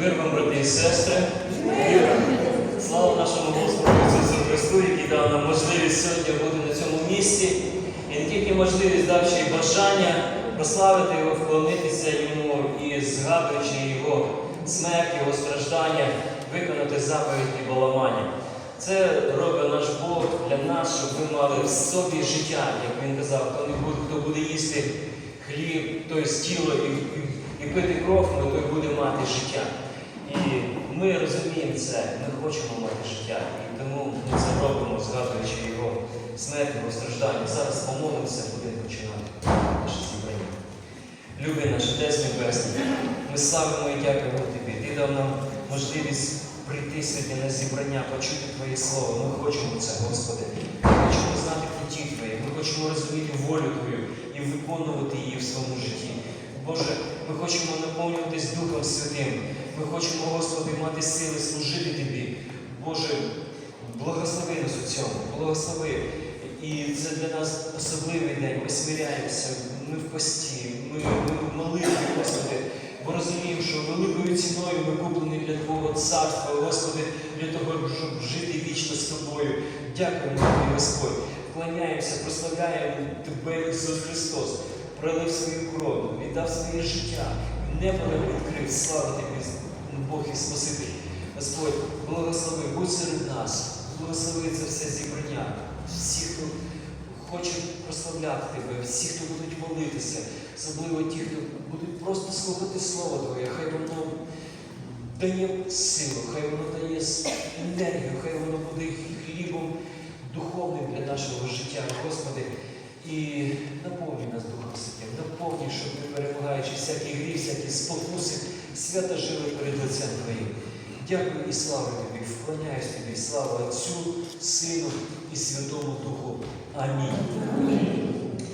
Мир вам, брати і сестри. Слава нашому Господу Ісусу Христу, який дав нам можливість сьогодні бути на цьому місці. І не тільки можливість, дав ще й бажання прославити Його, вклонитися Йому і згадуючи Його смерть, Його страждання, виконати заповідь і баламання. Це робить наш Бог для нас, щоб ми мали в собі життя, як він казав, хто не буде, хто буде їсти хліб, той з тіло і, і, і пити кров, ну, той буде мати життя. Ми розуміємо це, ми хочемо мати життя. І тому ми це робимо, згадуючи його смерть, його страждання. Зараз помолимося, будемо починати наше зібрання. Любий наш Отець Небесний, ми славимо і дякуємо Тобі. Ти дав нам можливість прийти сьогодні на зібрання, почути Твоє Слово. Ми хочемо це, Господи. Ми хочемо знати путі Твої, ми хочемо розуміти волю Твою і виконувати її в своєму житті. Боже, ми хочемо наповнюватись Духом Святим. Ми хочемо, Господи, мати сили служити Тобі. Боже, благослови нас у цьому, благослови. І це для нас особливий день. Ми смиряємося, ми в пості, ми, ми в молитві, Господи, бо розуміємо, що великою ціною ми куплені для Твого царства, Господи, для того, щоб жити вічно з Тобою. Дякуємо Тобі, Господь. Вклоняємося, прославляємо Тебе, Ісус Христос, пролив свою кров, віддав своє життя, небо нам відкрив, слава Тобі, Бог і Спаситель. Господь, благослови, будь серед нас, благослови це все зібрання. Всі, хто хоче прославляти Тебе, всі, хто будуть молитися, особливо ті, хто будуть просто слухати Слово Твоє, хай воно дає силу, хай воно дає енергію, хай воно буде хлібом духовним для нашого життя, Господи. І наповни нас Духом Святим, наповни, щоб ми, всякі гріх, всякі спокуси, свято жили перед лицем Твоїм. Дякую і слава Тобі, вклоняюсь Тобі, слава Отцю, Сину і Святому Духу. Амінь.